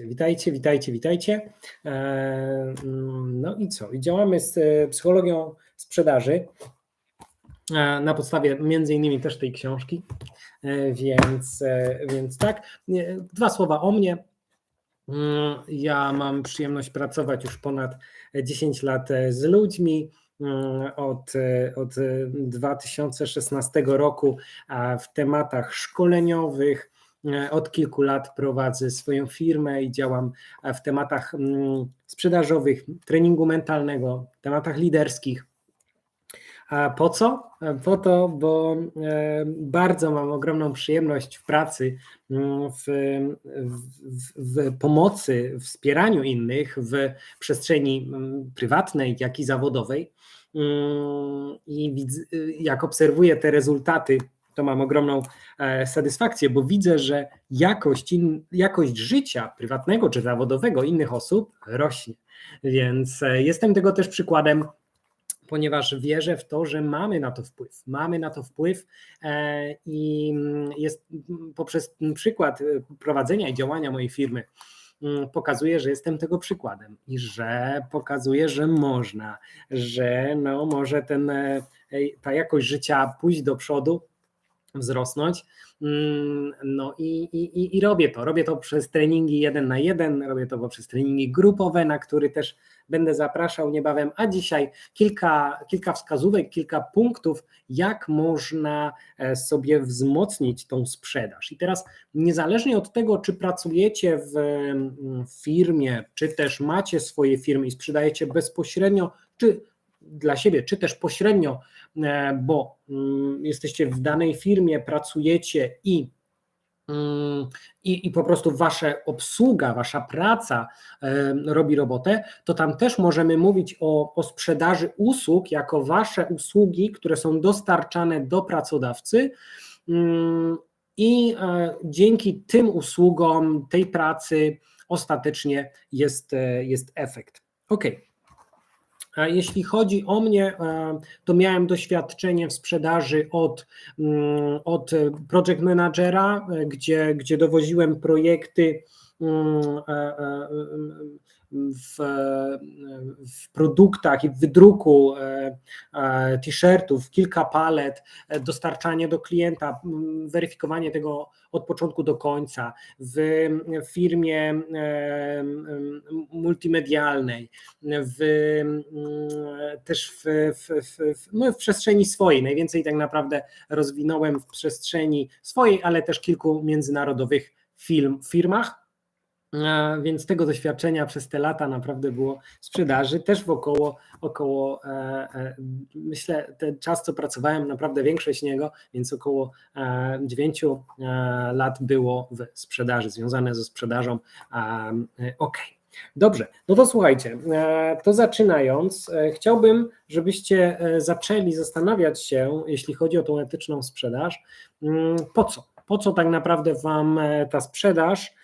Witajcie, witajcie, witajcie. E, no i co? I działamy z e, psychologią sprzedaży e, na podstawie między innymi też tej książki, więc, więc tak. Dwa słowa o mnie. Mm, ja mam przyjemność pracować już ponad 10 lat z ludźmi. Mm, od, od 2016 roku w tematach szkoleniowych, od kilku lat prowadzę swoją firmę i działam w tematach mm, sprzedażowych, treningu mentalnego, tematach liderskich. A po co? E, po to, bo e, bardzo mam ogromną przyjemność w pracy, mm, w, w, w, pomocy, wspieraniu innych w przestrzeni mm, prywatnej, jak i zawodowej. I jak obserwuję te rezultaty to mam ogromną e, satysfakcję, bo widzę, że jakość, in, jakość życia prywatnego czy zawodowego innych osób rośnie. Więc e, jestem tego też przykładem, ponieważ wierzę w to, że mamy na to wpływ. Mamy na to wpływ e, i jest poprzez przykład prowadzenia i działania mojej firmy pokazuje, że jestem tego przykładem i że pokazuje, że można, że no może ten, ta jakość życia pójść do przodu, wzrosnąć. Mm, no i, i, i robię to. Robię to przez treningi jeden na jeden, robię to poprzez treningi grupowe, na który też będę zapraszał niebawem. A dzisiaj kilka, kilka wskazówek, kilka punktów, jak można e, sobie wzmocnić tą sprzedaż. I teraz, niezależnie od tego, czy pracujecie w firmie, czy też macie swoje firmy i sprzedajecie bezpośrednio, czy dla siebie, czy też pośrednio, bo mm, jesteście w danej firmie, pracujecie i mm, i, i po prostu wasza obsługa, wasza praca e, robi robotę, to tam też możemy mówić o, o sprzedaży usług jako wasze usługi, które są dostarczane do pracodawcy. Mm, I e, dzięki tym usługom, tej pracy ostatecznie jest, jest efekt. Jeśli chodzi o mnie, e, to miałem doświadczenie w sprzedaży od, mm, od project managera, e, gdzie, gdzie dowoziłem projekty mm, e, w, w produktach i w wydruku e, e, t-shirtów, kilka palet, e, dostarczanie do klienta, weryfikowanie tego od początku do końca, w firmie multimedialnej, w, też w, w, w, no w przestrzeni swojej. Najwięcej tak naprawdę rozwinąłem w przestrzeni swojej, ale też kilku międzynarodowych film, firmach. Więc tego doświadczenia przez te lata naprawdę było sprzedaży, też w około, około e, e, myślę, ten czas, co pracowałem, naprawdę większość niego, więc około e, dziewięciu lat było w sprzedaży, związane ze sprzedażą. Ok. Dobrze, no to słuchajcie, to zaczynając, chciałbym, żebyście zaczęli zastanawiać się, jeśli chodzi o tą etyczną sprzedaż, mm, po co? Po co tak naprawdę Wam ta sprzedaż?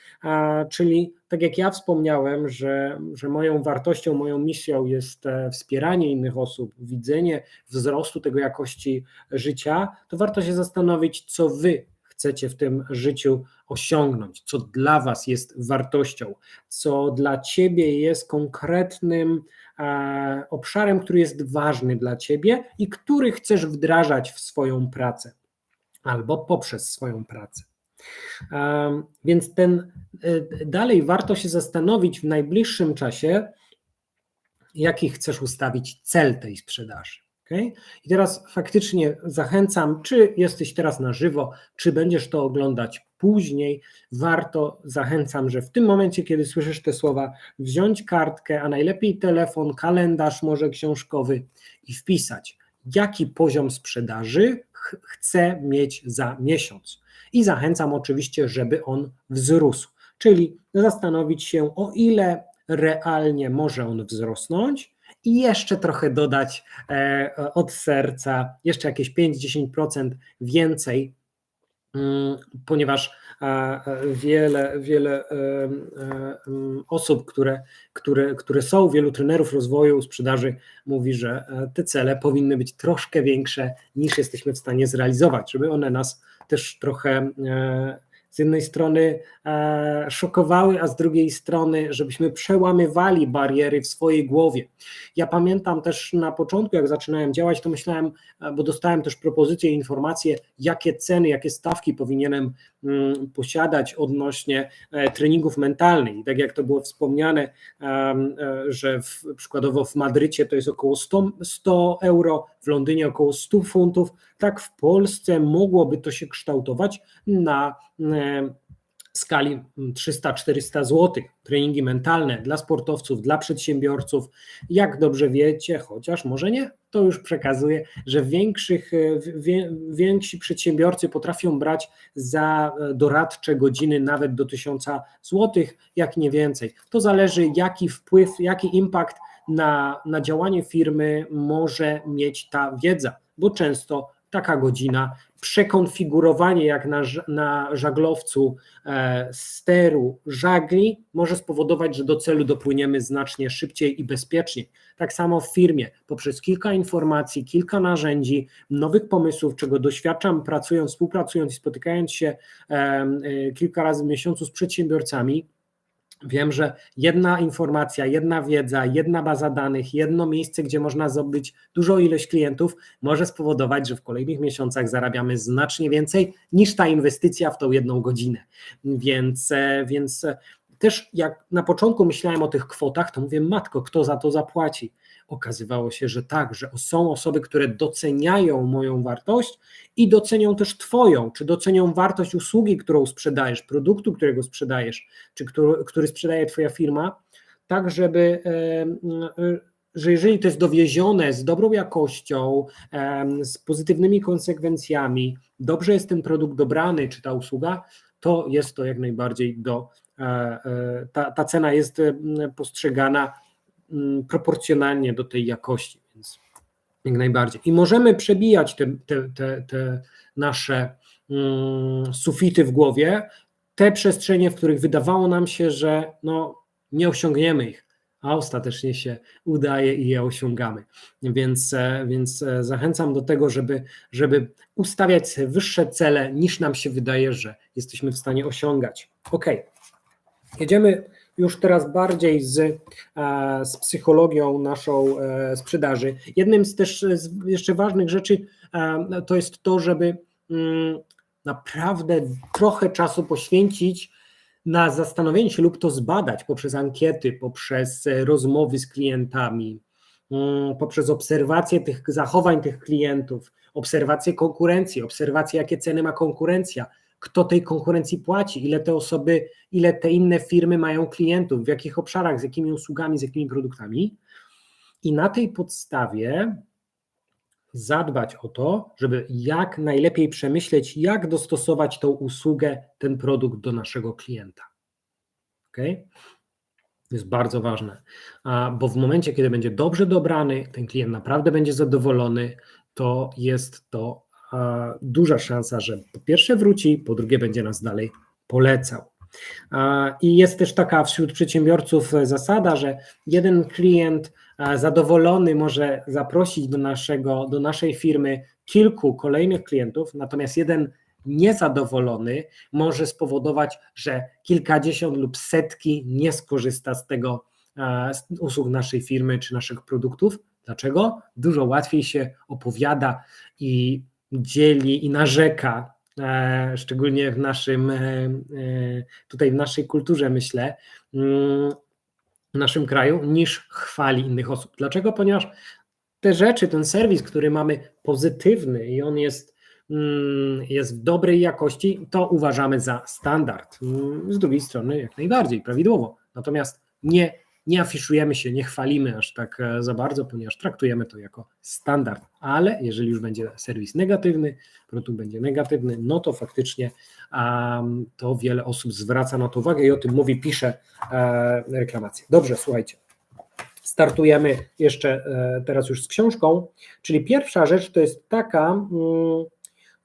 Czyli tak jak ja wspomniałem, że, że moją wartością, moją misją jest e, wspieranie innych osób, widzenie wzrostu tego jakości życia, to warto się zastanowić, co Wy chcecie w tym życiu osiągnąć, co dla Was jest wartością, co dla Ciebie jest konkretnym e, obszarem, który jest ważny dla Ciebie i który chcesz wdrażać w swoją pracę albo poprzez swoją pracę. Więc ten y, dalej warto się zastanowić w najbliższym czasie, jaki chcesz ustawić cel tej sprzedaży. Okay? I teraz faktycznie zachęcam, czy jesteś teraz na żywo, czy będziesz to oglądać później, warto, zachęcam, że w tym momencie, kiedy słyszysz te słowa, wziąć kartkę, a najlepiej telefon, kalendarz, może książkowy i wpisać, jaki poziom sprzedaży ch chcę mieć za miesiąc i zachęcam oczywiście, żeby on wzrósł, czyli zastanowić się, o ile realnie może on wzrosnąć i jeszcze trochę dodać e, od serca, jeszcze jakieś 5-10% więcej, ponieważ wiele, wiele osób, które, które, które są, wielu trenerów rozwoju, sprzedaży mówi, że e, te cele powinny być troszkę większe niż jesteśmy w stanie zrealizować, żeby one nas też trochę e, z jednej strony e, szokowały, a z drugiej strony, żebyśmy przełamywali bariery w swojej głowie. Ja pamiętam też na początku, jak zaczynałem działać, to myślałem, e, bo dostałem też propozycje, informacje, jakie ceny, jakie stawki powinienem mm, posiadać odnośnie e, treningów mentalnych. I tak jak to było wspomniane, że w, przykładowo w Madrycie to jest około 100, 100 euro, w Londynie około 100 funtów, tak w Polsce mogłoby to się kształtować na e, skali 300-400 zł. Treningi mentalne dla sportowców, dla przedsiębiorców. Jak dobrze wiecie, chociaż może nie, to już przekazuję, że większych, e, wie, więksi przedsiębiorcy potrafią brać za e, doradcze godziny nawet do 1000 zł, jak nie więcej. To zależy, jaki wpływ, jaki impact na, na działanie firmy może mieć ta wiedza, bo często taka godzina, przekonfigurowanie jak na, na żaglowcu e, steru żagli może spowodować, że do celu dopłyniemy znacznie szybciej i bezpieczniej. Tak samo w firmie, poprzez kilka informacji, kilka narzędzi, nowych pomysłów, czego doświadczam pracując, współpracując i spotykając się e, e, kilka razy w miesiącu z przedsiębiorcami, Wiem, że jedna informacja, jedna wiedza, jedna baza danych, jedno miejsce, gdzie można zdobyć dużą ilość klientów, może spowodować, że w kolejnych miesiącach zarabiamy znacznie więcej niż ta inwestycja w tą jedną godzinę. Więc, e, więc e, też jak na początku myślałem o tych kwotach, to mówię, matko, kto za to zapłaci? Okazywało się, że tak, że są osoby, które doceniają moją wartość i docenią też Twoją, czy docenią wartość usługi, którą sprzedajesz, produktu, którego sprzedajesz, czy który, który sprzedaje Twoja firma, tak żeby, że jeżeli to jest dowiezione z dobrą jakością, z pozytywnymi konsekwencjami, dobrze jest ten produkt dobrany, czy ta usługa, to jest to jak najbardziej do, e, e, ta, ta cena jest postrzegana Mm, proporcjonalnie do tej jakości, więc jak najbardziej. I możemy przebijać te, te, te, te nasze mm, sufity w głowie, te przestrzenie, w których wydawało nam się, że no, nie osiągniemy ich, a ostatecznie się udaje i je osiągamy. Więc, e, więc e, zachęcam do tego, żeby, żeby ustawiać wyższe cele, niż nam się wydaje, że jesteśmy w stanie osiągać. Ok, jedziemy już teraz bardziej z, e, z psychologią naszą e, sprzedaży. Jednym z też z jeszcze ważnych rzeczy e, to jest to, żeby mm, naprawdę trochę czasu poświęcić na zastanowienie się lub to zbadać poprzez ankiety, poprzez rozmowy z klientami, mm, poprzez obserwację tych zachowań tych klientów, obserwację konkurencji, obserwację, jakie ceny ma konkurencja, kto tej konkurencji płaci, ile te osoby, ile te inne firmy mają klientów, w jakich obszarach, z jakimi usługami, z jakimi produktami. I na tej podstawie zadbać o to, żeby jak najlepiej przemyśleć, jak dostosować tą usługę, ten produkt do naszego klienta. Ok? Jest bardzo ważne, bo w momencie, kiedy będzie dobrze dobrany, ten klient naprawdę będzie zadowolony, to jest to duża szansa, że po pierwsze wróci, po drugie będzie nas dalej polecał. I jest też taka wśród przedsiębiorców zasada, że jeden klient zadowolony może zaprosić do, naszego, do naszej firmy kilku kolejnych klientów, natomiast jeden niezadowolony może spowodować, że kilkadziesiąt lub setki nie skorzysta z tego z usług naszej firmy czy naszych produktów. Dlaczego? Dużo łatwiej się opowiada i dzieli i narzeka, e, szczególnie w naszym, e, e, tutaj w naszej kulturze, myślę, mm, w naszym kraju, niż chwali innych osób. Dlaczego? Ponieważ te rzeczy, ten serwis, który mamy pozytywny i on jest, mm, jest w dobrej jakości, to uważamy za standard. Mm, z drugiej strony, jak najbardziej prawidłowo. Natomiast nie nie afiszujemy się, nie chwalimy aż tak e, za bardzo, ponieważ traktujemy to jako standard, ale jeżeli już będzie serwis negatywny, produkt będzie negatywny, no to faktycznie um, to wiele osób zwraca na to uwagę i o tym mówi, pisze e, reklamację. Dobrze, słuchajcie. Startujemy jeszcze e, teraz już z książką, czyli pierwsza rzecz to jest taka, mm,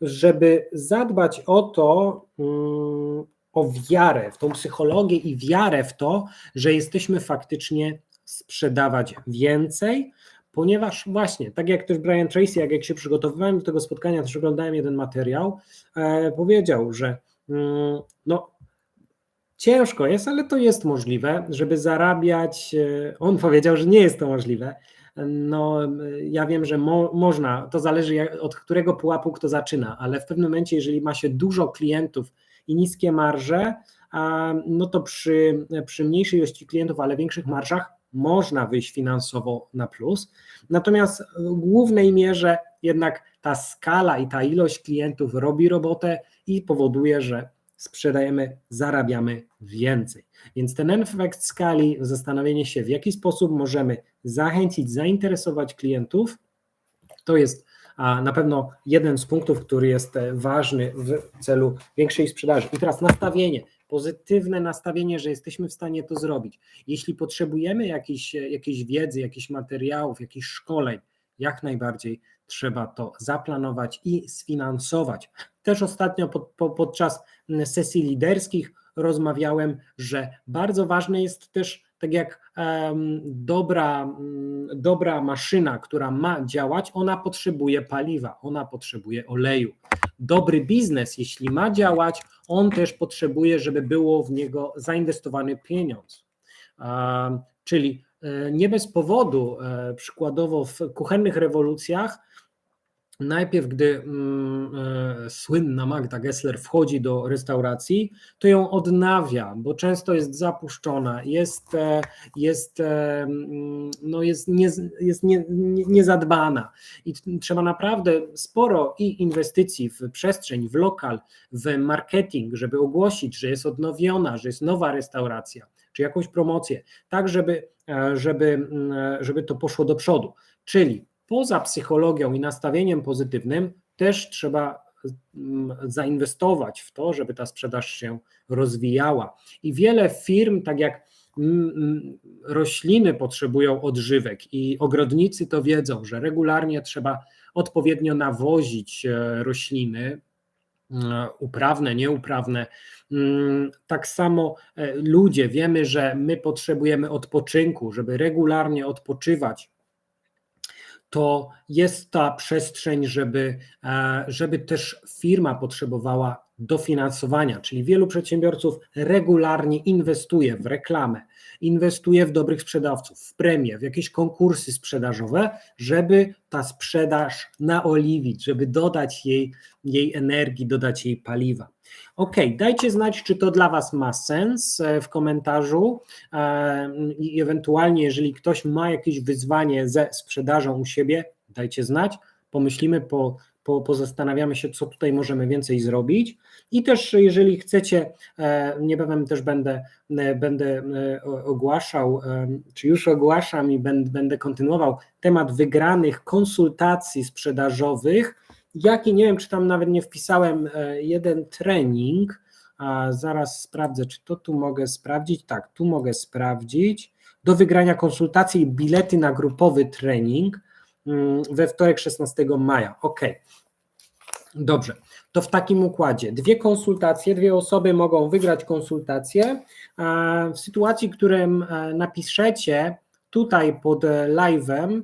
żeby zadbać o to, mm, o wiarę, w tą psychologię i wiarę w to, że jesteśmy faktycznie sprzedawać więcej, ponieważ właśnie, tak jak też Brian Tracy, jak, jak się przygotowywałem do tego spotkania, też oglądałem jeden materiał, e, powiedział, że mm, no, ciężko jest, ale to jest możliwe, żeby zarabiać. e, On powiedział, że nie jest to możliwe. No, ja wiem, że mo, można, to zależy od którego pułapu kto zaczyna, ale w pewnym momencie, jeżeli ma się dużo klientów i niskie marże, no to przy, przy mniejszej ilości klientów, ale większych marżach można wyjść finansowo na plus. Natomiast w głównej mierze jednak ta skala i ta ilość klientów robi robotę i powoduje, że sprzedajemy, zarabiamy więcej. Więc ten efekt skali, zastanowienie się, w jaki sposób możemy zachęcić, zainteresować klientów, to jest a, na pewno jeden z punktów, który jest e, ważny w celu większej sprzedaży. I teraz nastawienie, pozytywne nastawienie, że jesteśmy w stanie to zrobić. Jeśli potrzebujemy jakiejś, jakiejś wiedzy, jakichś materiałów, jakichś szkoleń, jak najbardziej trzeba to zaplanować i sfinansować. Też ostatnio pod, po, podczas sesji liderskich rozmawiałem, że bardzo ważne jest też, tak jak dobra, um, dobra maszyna, która ma działać, ona potrzebuje paliwa, ona potrzebuje oleju. Dobry biznes, jeśli ma działać, on też potrzebuje, żeby było w niego zainwestowany pieniądz. Czyli nie bez powodu, przykładowo w kuchennych rewolucjach, najpierw, gdy mm, e, słynna Magda Gessler wchodzi do restauracji, to ją odnawia, bo często jest zapuszczona, jest, e, jest, e, mm, no jest, nie, jest nie, nie, niezadbana. I trzeba naprawdę sporo i inwestycji w przestrzeń, w lokal, w marketing, żeby ogłosić, że jest odnowiona, że jest nowa restauracja, czy jakąś promocję, tak żeby, żeby, mm, żeby to poszło do przodu. Czyli poza psychologią i nastawieniem pozytywnym, też trzeba mm, zainwestować w to, żeby ta sprzedaż się rozwijała. I wiele firm, tak jak mm, mm, rośliny potrzebują odżywek i ogrodnicy to wiedzą, że regularnie trzeba odpowiednio nawozić e, rośliny, e, uprawne, nieuprawne. Tak samo e, ludzie wiemy, że my potrzebujemy odpoczynku, żeby regularnie odpoczywać, to jest ta przestrzeń, żeby, e, żeby też firma potrzebowała dofinansowania, czyli wielu przedsiębiorców regularnie inwestuje w reklamę, inwestuje w dobrych sprzedawców, w premie, w jakieś konkursy sprzedażowe, żeby ta sprzedaż naoliwić, żeby dodać jej, jej energii, dodać jej paliwa. Ok, dajcie znać, czy to dla Was ma sens e, w komentarzu e, i ewentualnie, jeżeli ktoś ma jakieś wyzwanie ze sprzedażą u siebie, dajcie znać, pomyślimy, po, po, pozastanawiamy się, co tutaj możemy więcej zrobić. I też, jeżeli chcecie, e, niebawem też będę, będę ogłaszał, czy już ogłaszam i będę, będę kontynuował temat wygranych konsultacji sprzedażowych jaki, nie wiem, czy tam nawet nie wpisałem e, jeden trening, a zaraz sprawdzę, czy to tu mogę sprawdzić. Tak, tu mogę sprawdzić. Do wygrania konsultacji bilety na grupowy trening we wtorek 16 maja. Ok. Dobrze, to w takim układzie dwie konsultacje, dwie osoby mogą wygrać konsultację. W sytuacji, w którym e, napiszecie tutaj pod live'em, mm, Mm,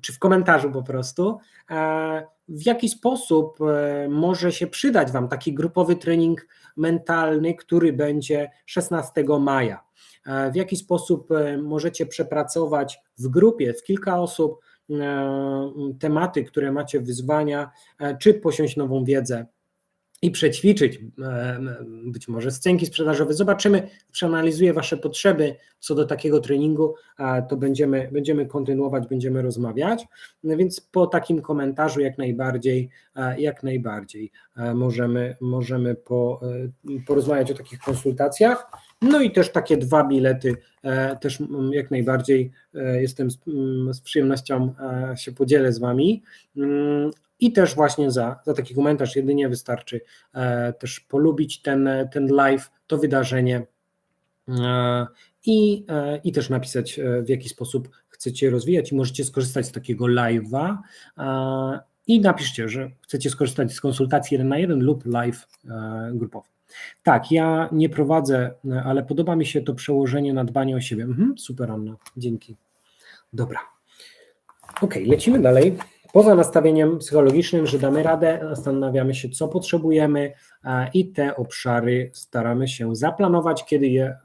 czy w komentarzu po prostu, e, w jaki sposób e, może się przydać Wam taki grupowy trening mentalny, który będzie 16 maja. E, w jaki sposób możecie przepracować w grupie, w kilka osób, tematy, które macie wyzwania, czy posiąść nową wiedzę i przećwiczyć e, być może scenki sprzedażowe. Zobaczymy, przeanalizuję Wasze potrzeby co do takiego treningu, to będziemy, będziemy kontynuować, będziemy rozmawiać. No więc po takim komentarzu jak najbardziej, jak najbardziej możemy, możemy po, e, porozmawiać o takich konsultacjach. No i też takie dwa bilety, e, też jak najbardziej jestem z, z przyjemnością się podzielę z Wami. I też właśnie za, za taki komentarz jedynie wystarczy e, też polubić ten, ten live, to wydarzenie e, i, e, i też napisać w jaki sposób chcecie rozwijać i możecie skorzystać z takiego live'a i napiszcie, że chcecie skorzystać z konsultacji jeden na jeden lub live grupowy. Tak, ja nie prowadzę, ale podoba mi się to przełożenie na dbanie o siebie. Mhm, super Anna, dzięki. Dobra. Ok, lecimy dalej. Poza nastawieniem psychologicznym, że damy radę, zastanawiamy się, co potrzebujemy i te obszary staramy się zaplanować, kiedy je e,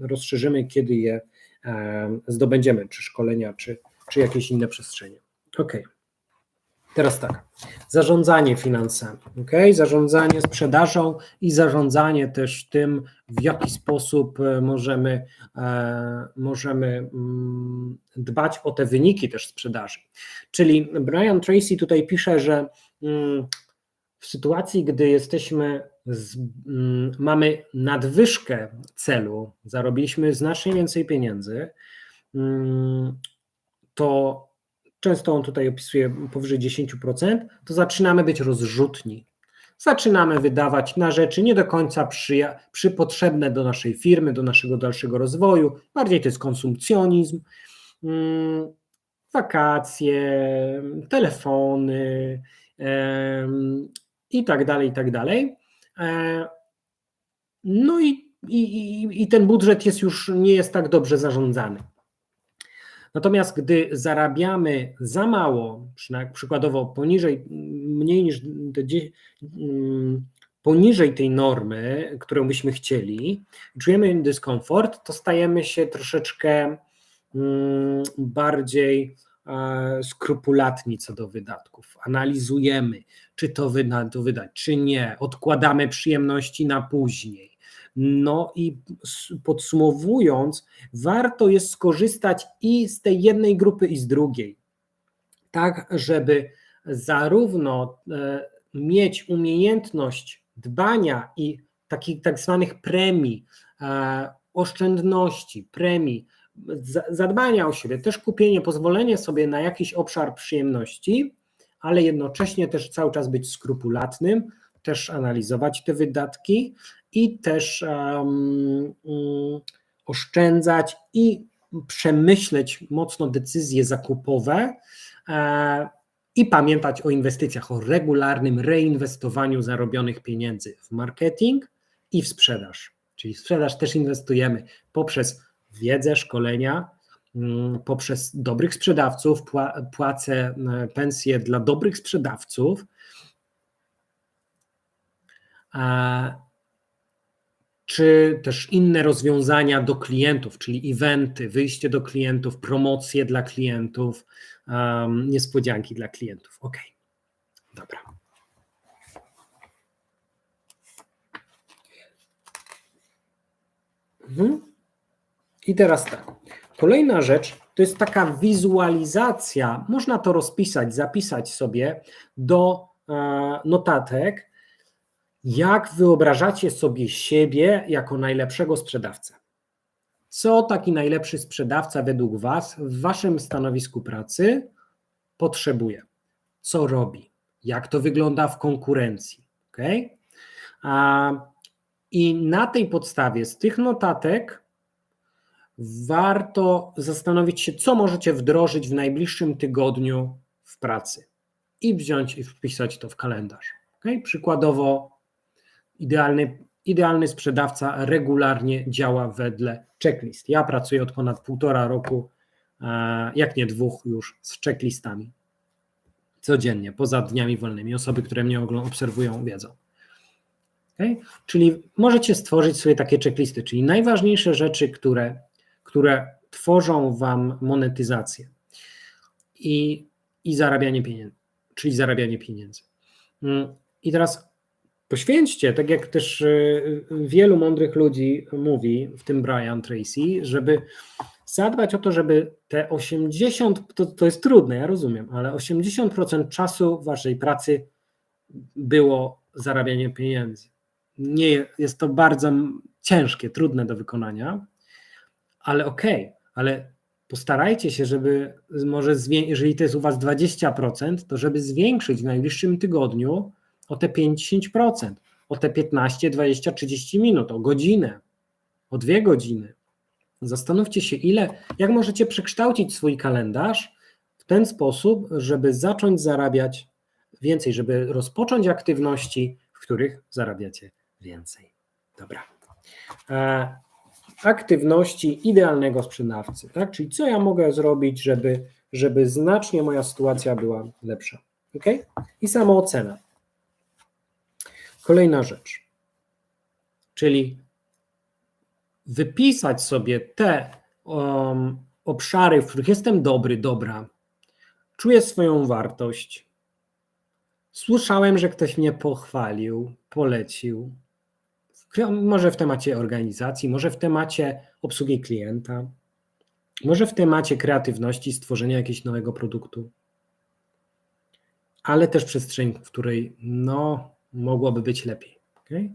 rozszerzymy, kiedy je e, zdobędziemy, czy szkolenia, czy, czy jakieś inne przestrzenie. Ok. Teraz tak, zarządzanie finansami, ok? Zarządzanie sprzedażą i zarządzanie też tym, w jaki sposób e, możemy, e, możemy mm, dbać o te wyniki też sprzedaży. Czyli Brian Tracy tutaj pisze, że mm, w sytuacji, gdy jesteśmy, z, mm, mamy nadwyżkę celu, zarobiliśmy znacznie więcej pieniędzy, to często on tutaj opisuje powyżej 10%, to zaczynamy być rozrzutni. Zaczynamy wydawać na rzeczy nie do końca przy, przy potrzebne do naszej firmy, do naszego dalszego rozwoju. Bardziej to jest konsumpcjonizm, hmm, wakacje, telefony i tak dalej, i tak dalej. E, no i, i, i ten budżet jest już nie jest tak dobrze zarządzany. Natomiast gdy zarabiamy za mało, przykładowo poniżej, mniej niż mm, poniżej tej normy, którą byśmy chcieli, czujemy dyskomfort, to stajemy się troszeczkę mm, bardziej e, skrupulatni co do wydatków. Analizujemy, czy to wydać, czy nie. Odkładamy przyjemności na później. No i podsumowując, warto jest skorzystać i z tej jednej grupy, i z drugiej, tak żeby zarówno e, mieć umiejętność dbania i takich tak zwanych premii, e, oszczędności, premii, zadbania o siebie, też kupienie, pozwolenie sobie na jakiś obszar przyjemności, ale jednocześnie też cały czas być skrupulatnym, też analizować te wydatki i też um, oszczędzać i przemyśleć mocno decyzje zakupowe e, i pamiętać o inwestycjach, o regularnym reinwestowaniu zarobionych pieniędzy w marketing i w sprzedaż. Czyli w sprzedaż też inwestujemy poprzez wiedzę, szkolenia, mm, poprzez dobrych sprzedawców, płacę e, pensje dla dobrych sprzedawców. Czy też inne rozwiązania do klientów, czyli eventy, wyjście do klientów, promocje dla klientów, um, niespodzianki dla klientów. Ok, dobra. Mhm. I teraz tak. Kolejna rzecz to jest taka wizualizacja. Można to rozpisać, zapisać sobie do e, notatek, jak wyobrażacie sobie siebie jako najlepszego sprzedawcę. Co taki najlepszy sprzedawca według Was w Waszym stanowisku pracy potrzebuje? Co robi? Jak to wygląda w konkurencji? Okay? A, I na tej podstawie, z tych notatek, warto zastanowić się, co możecie wdrożyć w najbliższym tygodniu w pracy i wziąć i wpisać to w kalendarz. Okay? Przykładowo, idealny, idealny sprzedawca regularnie działa wedle checklist. Ja pracuję od ponad półtora roku, e, jak nie dwóch już, z checklistami. Codziennie, poza dniami wolnymi. Osoby, które mnie obserwują, wiedzą. Okay? Czyli możecie stworzyć sobie takie checklisty, czyli najważniejsze rzeczy, które które tworzą Wam monetyzację i, i zarabianie pieniędzy, czyli zarabianie pieniędzy. Mm, I teraz poświęćcie, tak jak też y, wielu mądrych ludzi mówi, w tym Brian Tracy, żeby zadbać o to, żeby te 80, to, to jest trudne, ja rozumiem, ale 80% czasu Waszej pracy było zarabianie pieniędzy. Nie, jest to bardzo ciężkie, trudne do wykonania, ale okej, okay, ale postarajcie się, żeby może, jeżeli to jest u Was 20%, to żeby zwiększyć w najbliższym tygodniu o te 5-10%, o te 15, 20, 30 minut, o godzinę, o dwie godziny. Zastanówcie się, ile, jak możecie przekształcić swój kalendarz w ten sposób, żeby zacząć zarabiać więcej, żeby rozpocząć aktywności, w których zarabiacie więcej. Dobra. E, aktywności idealnego sprzedawcy. Tak? Czyli co ja mogę zrobić, żeby żeby znacznie moja sytuacja była lepsza. Ok? I samoocena. Kolejna rzecz, czyli wypisać sobie te um, obszary, w których jestem dobry, dobra, czuję swoją wartość. Słyszałem, że ktoś mnie pochwalił, polecił. Może w temacie organizacji, może w temacie obsługi klienta, może w temacie kreatywności, stworzenia jakiegoś nowego produktu, ale też przestrzeń, w której no, mogłoby być lepiej. Okay?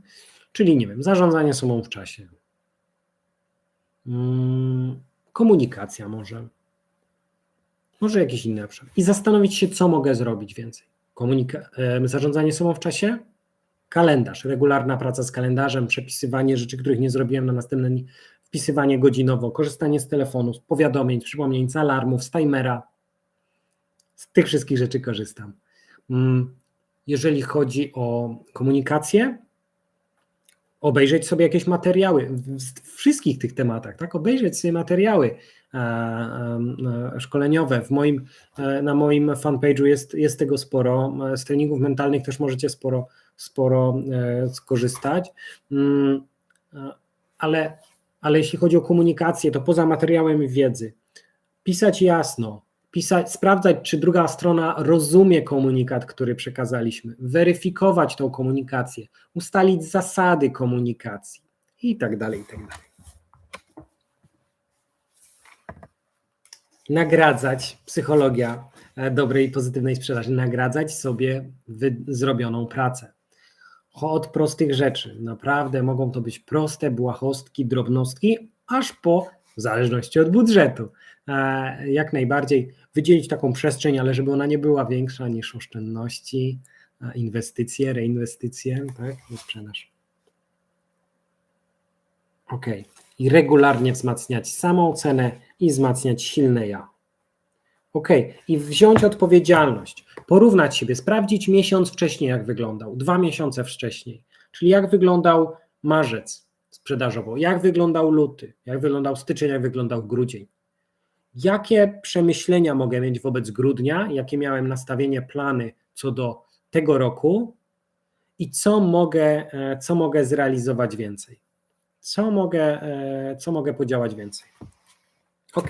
Czyli nie wiem, zarządzanie sobą w czasie, hmm, komunikacja może, może jakiś inny obszar. I zastanowić się, co mogę zrobić więcej. Komunika- zarządzanie sobą w czasie, kalendarz, regularna praca z kalendarzem, przepisywanie rzeczy, których nie zrobiłem na następny dzień, wpisywanie godzinowo, korzystanie z telefonu, powiadomień, przypomnień, z alarmów, z timera. Z tych wszystkich rzeczy korzystam. Jeżeli chodzi o komunikację, obejrzeć sobie jakieś materiały w wszystkich tych tematach, tak? Obejrzeć sobie materiały e, e, szkoleniowe. W moim, e, na moim fanpage'u jest, jest tego sporo. Z treningów mentalnych też możecie sporo, sporo skorzystać. Mm, ale, ale jeśli chodzi o komunikację, to poza materiałem wiedzy, pisać jasno, pisać, sprawdzać, czy druga strona rozumie komunikat, który przekazaliśmy, weryfikować tą komunikację, ustalić zasady komunikacji i tak dalej, i tak dalej. Nagradzać, psychologia e, dobrej, pozytywnej sprzedaży, nagradzać sobie zrobioną pracę. Od prostych rzeczy. Naprawdę mogą to być proste błahostki, drobnostki, aż po w zależności od budżetu. E, jak najbardziej wydzielić taką przestrzeń, ale żeby ona nie była większa niż oszczędności, inwestycje, reinwestycje, tak, i sprzedaż. Ok. I regularnie wzmacniać samą cenę i wzmacniać silne ja. Ok. I wziąć odpowiedzialność, porównać siebie, sprawdzić miesiąc wcześniej, jak wyglądał, dwa miesiące wcześniej, czyli jak wyglądał marzec sprzedażowo, jak wyglądał luty, jak wyglądał styczeń, jak wyglądał grudzień jakie przemyślenia mogę mieć wobec grudnia, jakie miałem nastawienie, plany co do tego roku i co mogę, e, co mogę zrealizować więcej. Co mogę, e, co mogę podziałać więcej. Ok,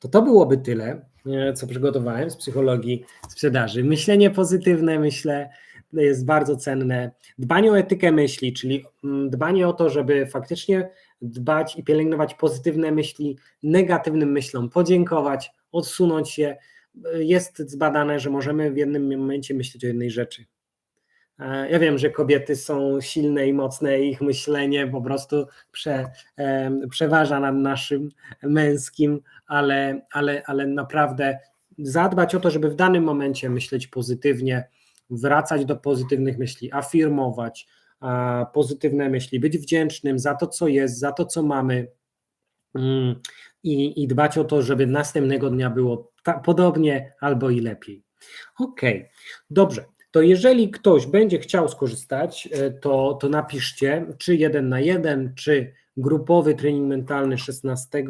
to to byłoby tyle, e, co przygotowałem z psychologii sprzedaży. Myślenie pozytywne, myślę, jest bardzo cenne. Dbanie o etykę myśli, czyli mm, dbanie o to, żeby faktycznie dbać i pielęgnować pozytywne myśli, negatywnym myślom podziękować, odsunąć je. Jest zbadane, że możemy w jednym momencie myśleć o jednej rzeczy. E, ja wiem, że kobiety są silne i mocne, ich myślenie po prostu prze, przeważa nad naszym męskim, ale, ale, ale naprawdę zadbać o to, żeby w danym momencie myśleć pozytywnie, wracać do pozytywnych myśli, afirmować, pozytywne myśli, być wdzięcznym za to, co jest, za to, co mamy mm, i, i dbać o to, żeby następnego dnia było ta, podobnie albo i lepiej. Ok, dobrze. To jeżeli ktoś będzie chciał skorzystać, e, to, to napiszcie, czy jeden na jeden, czy grupowy trening mentalny 16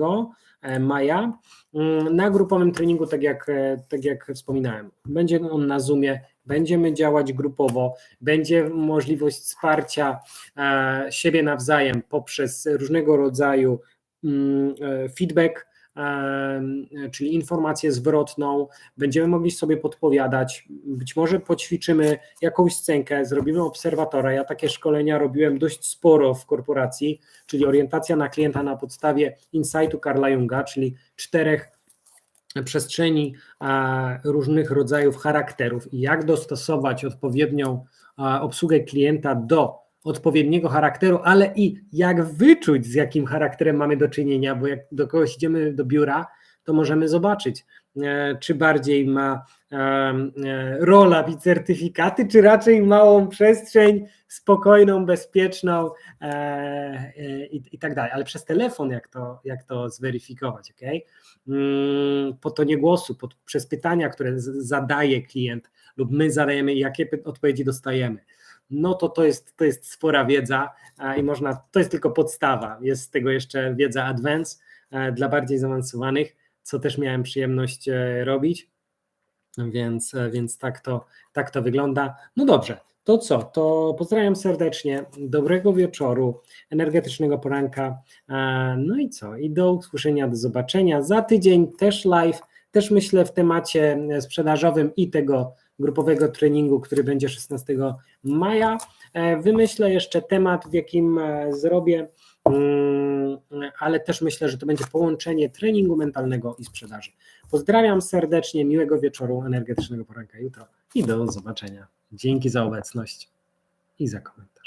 e, maja. Mm, na grupowym treningu, tak jak, e, tak jak wspominałem, będzie on na Zoomie, będziemy działać grupowo, będzie możliwość wsparcia e, siebie nawzajem poprzez różnego rodzaju mm, e, feedback, e, czyli informację zwrotną, będziemy mogli sobie podpowiadać, być może poćwiczymy jakąś scenkę, zrobimy obserwatora. Ja takie szkolenia robiłem dość sporo w korporacji, czyli orientacja na klienta na podstawie insightu Karla Junga, czyli czterech przestrzeni różnych rodzajów charakterów. I jak dostosować odpowiednią obsługę klienta do odpowiedniego charakteru, ale i jak wyczuć, z jakim charakterem mamy do czynienia, bo jak do kogoś idziemy do biura, to możemy zobaczyć, czy bardziej ma e, e, rola i certyfikaty, czy raczej małą przestrzeń, spokojną, bezpieczną i, i tak dalej. Ale przez telefon jak to, jak to zweryfikować, ok? Mm, po tonie głosu, pod, przez pytania, które zadaje klient lub my zadajemy, jakie odpowiedzi dostajemy no to to jest, to jest spora wiedza i można, to jest tylko podstawa, jest z tego jeszcze wiedza advanced dla bardziej zaawansowanych, co też miałem przyjemność e, robić. Więc, e, więc tak, to, tak to wygląda. No dobrze, to co? To pozdrawiam serdecznie, dobrego wieczoru, energetycznego poranka. e, No i co? I do usłyszenia, do zobaczenia. Za tydzień też live, też myślę w temacie sprzedażowym i tego grupowego treningu, który będzie 16 maja. Wymyślę jeszcze temat, w jakim zrobię, mm, ale też myślę, że to będzie połączenie treningu mentalnego i sprzedaży. Pozdrawiam serdecznie, miłego wieczoru, energetycznego poranka jutro i do zobaczenia. Dzięki za obecność i za komentarz.